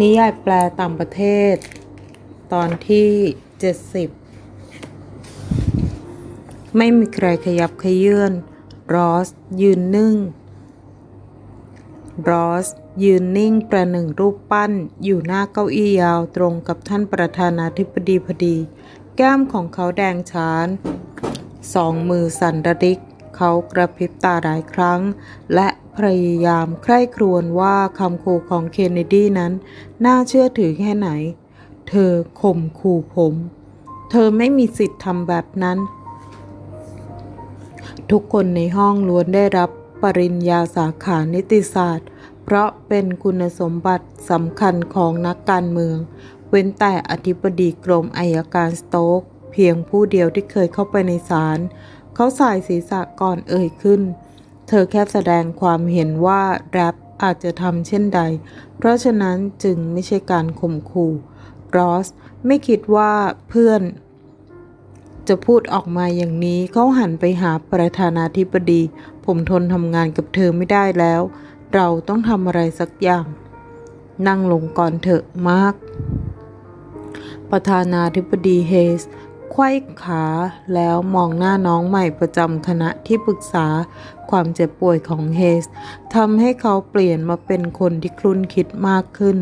นิยายแปลต่างประเทศ ตอนที่ 70 ไม่มีใครขยับขยื่นรอสยืนนึ่ง รอสยืนนิ่งประหนึ่งรูปปั้นอยู่หน้าเก้าอี้ยาวตรงกับท่านประธานาธิบดีพอดี แก้มของเขาแดงฉานสองมือสั่นระริก เขากระพริบตาหลายครั้ง และ พยายามใคร่ครวญว่าคำขู่ของเคนเนดีนั้น น่าเชื่อถือแค่ไหน เธอข่มขู่ผม เธอไม่มีสิทธิ์ทำแบบนั้น ทุกคนในห้องล้วนได้รับปริญญาสาขานิติศาสตร์ เพราะเป็นคุณสมบัติสำคัญของนักการเมือง เว้นแต่อธิบดีกรมอายการสโต๊ก เพียงผู้เดียวที่เคยเข้าไปในศาลเขาสายศีรษะก่อนเอ่ยขึ้น เธอแค่แสดงความเห็นว่าแรปอาจจะทำเช่นใด เพราะฉะนั้นจึงไม่ใช่การข่มขู่รอสไม่คิดว่าเพื่อน จะพูดออกมาอย่างนี้เขาหันไปหาประธานาธิบดี ผมทนทำงานกับเธอไม่ได้แล้ว เราต้องทำอะไรสักอย่าง นั่งลงก่อนเถอะมาร์กประธานาธิบดีเฮส ไขว้ขาแล้วมองหน้าน้องใหม่ประจำคณะที่ปรึกษาความเจ็บป่วยของเฮสทำให้เขาเปลี่ยนมาเป็นคนที่คลุ้นคิดมากขึ้น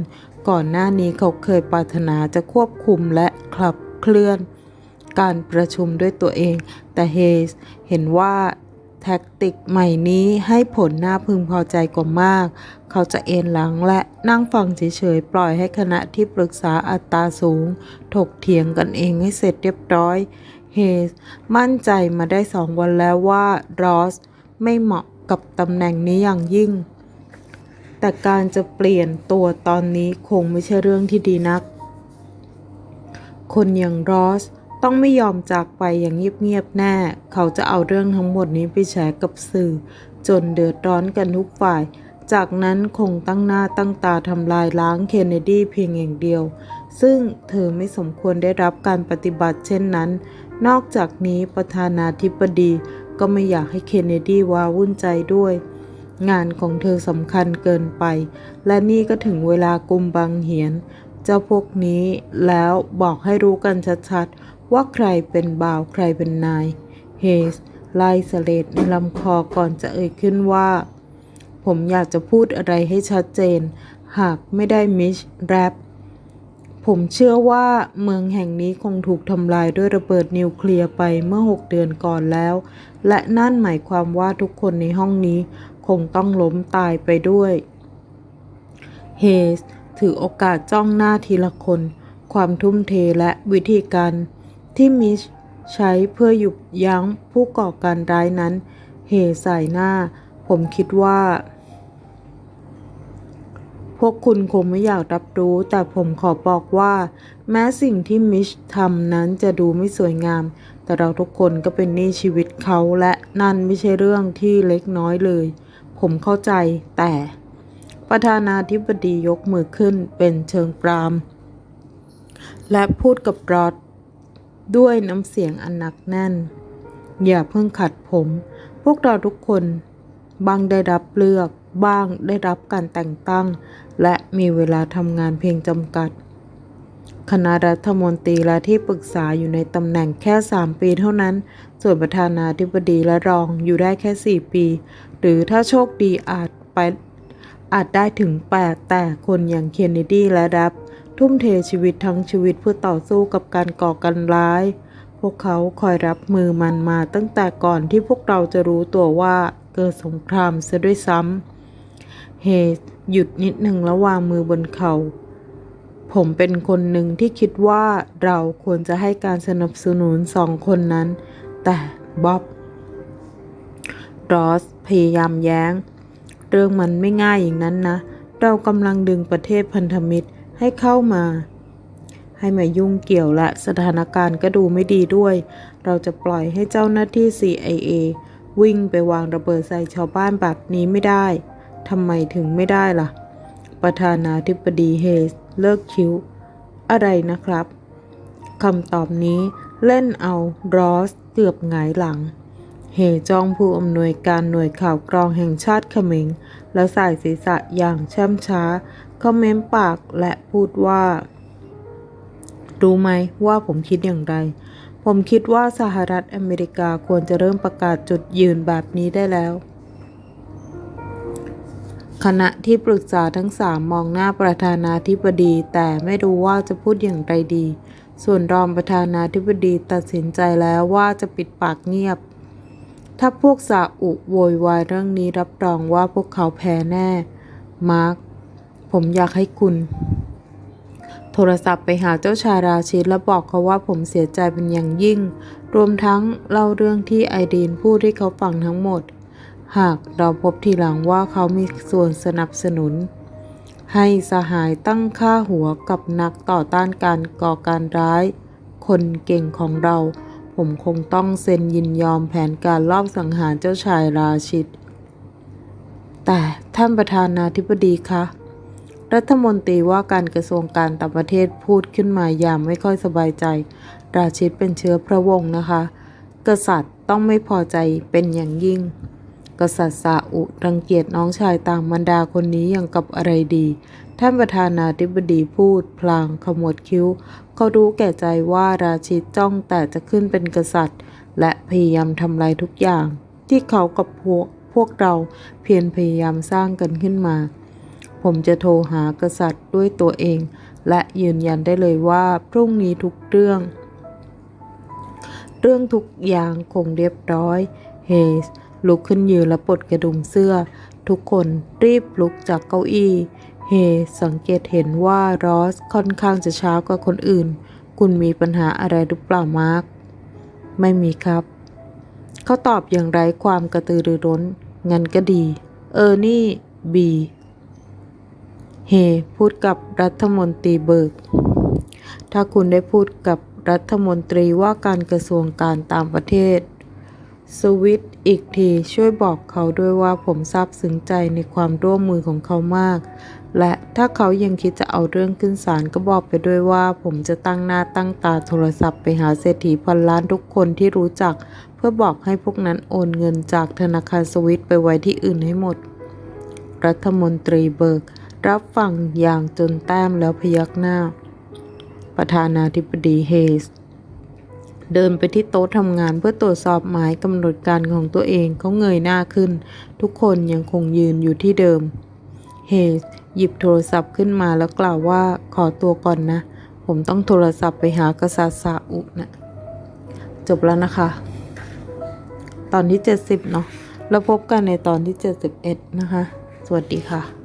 ก่อนหน้านี้เขาเคยปรารถนาจะควบคุมและขับเคลื่อน การประชุมด้วยตัวเอง แต่เฮสเห็นว่า แท็กติกใหม่นี้ให้ผลน่าพึงพอใจกว่ามาก เขาจะเอนหลังและนั่งฟังเฉยๆ ปล่อยให้คณะที่ปรึกษาอัตราสูง ถกเถียงกันเองให้เสร็จเรียบร้อย เฮสมั่นใจมาได้สองวันแล้วว่ารอสไม่เหมาะกับตำแหน่งนี้อย่างยิ่ง แต่การจะเปลี่ยนตัวตอนนี้คงไม่ใช่เรื่องที่ดีนัก คนอย่างรอส ต้องไม่ยอมจากไปอย่างเงียบๆแน่ เขาจะเอาเรื่องทั้งหมดนี้ไปแฉกับสื่อ จนเดือดร้อนกันทุกฝ่าย จากนั้นคงตั้งหน้าตั้งตาทำลายล้างเคนเนดีเพียงอย่างเดียว ซึ่งเธอไม่สมควรได้รับการปฏิบัติเช่นนั้น นอกจากนี้ประธานาธิบดีก็ไม่อยากให้เคนเนดีว้าวุ่นใจด้วย งานของเธอสำคัญเกินไป และนี่ก็ถึงเวลากุมบังเหียน เจ้าพวกนี้แล้วบอกให้รู้กันชัดๆ ว่าใครเป็นบ่าวใครเป็นนาย เฮสไล่สเลดในลำคอก่อนจะเอ่ยขึ้นว่า ผมอยากจะพูดอะไรให้ชัดเจน หากไม่ได้มิชแรปผมเชื่อว่าเมืองแห่งนี้คงถูกทำลายด้วยระเบิดนิวเคลียร์ไปเมื่อ 6 เดือนก่อนแล้ว และนั่นหมายความว่าทุกคนในห้องนี้คงต้องล้มตายไปด้วย เฮสถือโอกาสจ้องหน้าทีละคน ความทุ่มเทและวิธีการ ที่มิชใช้เพื่อหยุดยั้งผู้ก่อการร้ายนั้นเฮใส่หน้า ผมคิดว่า พวกคุณคงไม่อยากรับรู้ แต่ผมขอบอกว่า แม้สิ่งที่มิชทำนั้นจะดูไม่สวยงาม แต่เราทุกคนก็เป็นหนี้ชีวิตเขาและนั่นไม่ใช่เรื่องที่เล็กน้อยเลย ผมเข้าใจแต่ประธานาธิบดียกมือขึ้นเป็นเชิงปราม และพูดกับรอด ด้วยน้ำเสียงอันหนักแน่น อย่าเพิ่งขัดผม พวกเราทุกคนบางได้รับเลือก บ้างได้รับการแต่งตั้ง และมีเวลาทำงานเพียงจำกัด คณะรัฐมนตรีและที่ปรึกษาอยู่ในตำแหน่งแค่ 3 ปีเท่านั้น ส่วนประธานาธิบดีและรองอยู่ได้แค่ 4 ปี หรือถ้าโชคดีอาจไปอาจได้ถึง 8 แต่คนอย่างเคนเนดีและแรป ทุ่มเทชีวิตทั้งชีวิตเพื่อต่อสู้กับการก่อการร้าย พวกเขาคอยรับมือมันมาตั้งแต่ก่อนที่พวกเราจะรู้ตัวว่าเกิดสงครามเสียด้วยซ้ำเฮหยุดนิดหนึ่งแล้ววางมือบนเขา่าผมเป็นคนหนึ่งที่คิดว่าเราควรจะให้การสนับสนุนสองคนนั้น แต่บ๊อบรอสพยายามแย้ง เรื่องมันไม่ง่ายอย่างนั้นนะ เรากำลังดึงประเทศพันธมิตร ให้เข้ามา ให้มายุ่งเกี่ยวและสถานการณ์ก็ดูไม่ดีด้วย เราจะปล่อยให้เจ้าหน้าที่ CIA วิ่งไปวางระเบิดใส่ชาวบ้านแบบนี้ไม่ได้ทำไมถึงไม่ได้ล่ะ ประธานาธิบดีเฮสเลิกคิ้ว อะไรนะครับคำตอบนี้เล่นเอารอสเกือบหงายหลัง เฮจองผู้อำนวยการหน่วยข่าวกรองแห่งชาติเขมรแล้วสายศีรษะอย่างช่ำช้า เขาเม้มปากและพูดว่า รู้ไหมว่าผมคิดอย่างไร ผมคิดว่าสหรัฐอเมริกาควรจะเริ่มประกาศจุดยืนแบบนี้ได้แล้วคณะที่ปรึกษาทั้งสามมองหน้าประธานาธิบดี แต่ไม่รู้ว่าจะพูดอย่างไรดี ส่วนรองประธานาธิบดีตัดสินใจแล้วว่าจะปิดปากเงียบ ถ้าพวกซาอุโวยวายเรื่องนี้รับรองว่าพวกเขาแพ้แน่ มาร์ค ผมอยากให้คุณ โทรศัพท์ไปหาเจ้าชายราชิตและบอกเขาว่าผมเสียใจเป็นอย่างยิ่ง รวมทั้งเล่าเรื่องที่ไอดีนพูดให้เขาฟังทั้งหมด หากเราพบทีหลังว่าเขามีส่วนสนับสนุน ให้สหายตั้งค่าหัวกับนักต่อต้านการก่อการร้าย คนเก่งของเรา ผมคงต้องเซ็นยินยอมแผนการลอบสังหารเจ้าชายราชิตแต่ท่านประธานาธิบดีคะ รัฐมนตรีว่าการกระทรวงการต่างประเทศพูดขึ้นมาอย่างไม่ค่อยสบายใจ ราชิตเป็นเชื้อพระวงศ์นะคะ กษัตริย์ต้องไม่พอใจเป็นอย่างยิ่ง กษัตริย์ซาอุรังเกียจน้องชายต่างบรรดาคนนี้อย่างกับอะไรดี ท่านประธานาธิบดีพูด พลางขมวดคิ้ว เขารู้แก่ใจว่าราชิตจ้องแต่จะขึ้นเป็นกษัตริย์ และพยายามทำลายทุกอย่าง ที่เขากับพวกพวกเราเพียรพยายามสร้างกันขึ้นมา ผมจะโทรหากษัตริย์ด้วยตัวเอง และยืนยันได้เลยว่าพรุ่งนี้ทุกเรื่อง เรื่องทุกอย่างคงเรียบร้อย เฮสลุกขึ้นยืนและปลดกระดุมเสื้อ ทุกคนรีบลุกจากเก้าอี้ เฮสังเกตเห็นว่ารอสค่อนข้างจะช้ากว่าคนอื่น คุณมีปัญหาอะไรหรือเปล่ามาร์คไม่มีครับ เขาตอบอย่างไร้ความกระตือรือร้น งั้นก็ดี เออนี่ บี เฮพูดกับรัฐมนตรีเบิร์กถ้าคุณได้พูดกับรัฐมนตรีว่าการกระทรวงการต่างประเทศ สวิตอีกทีช่วยบอกเขาด้วยว่าผมซาบซึ้งใจในความร่วมมือของเขามาก และถ้าเขายังคิดจะเอาเรื่องขึ้นศาลก็บอกไปด้วยว่า ผมจะตั้งหน้าตั้งตาโทรศัพท์ไปหาเศรษฐีพันล้านทุกคนที่รู้จัก เพื่อบอกให้พวกนั้นโอนเงินจากธนาคารสวิตไปไว้ที่อื่นให้หมด รัฐมนตรีเบิร์ก รับฟังอย่างจนแต้มแล้วพยักหน้า ประธานาธิบดีเฮสเดินไปที่โต๊ะทำงานเพื่อตรวจสอบหมายกำหนดการของตัวเองเขาเงยหน้าขึ้น ทุกคนยังคงยืนอยู่ที่เดิม เฮสหยิบโทรศัพท์ขึ้นมาแล้วกล่าวว่าขอตัวก่อนนะ ผมต้องโทรศัพท์ไปหากษัตริย์ซาอุนะจบแล้วนะคะ ตอนที่ 70 เนาะแล้วพบกันในตอนที่ 71 นะคะ สวัสดีค่ะ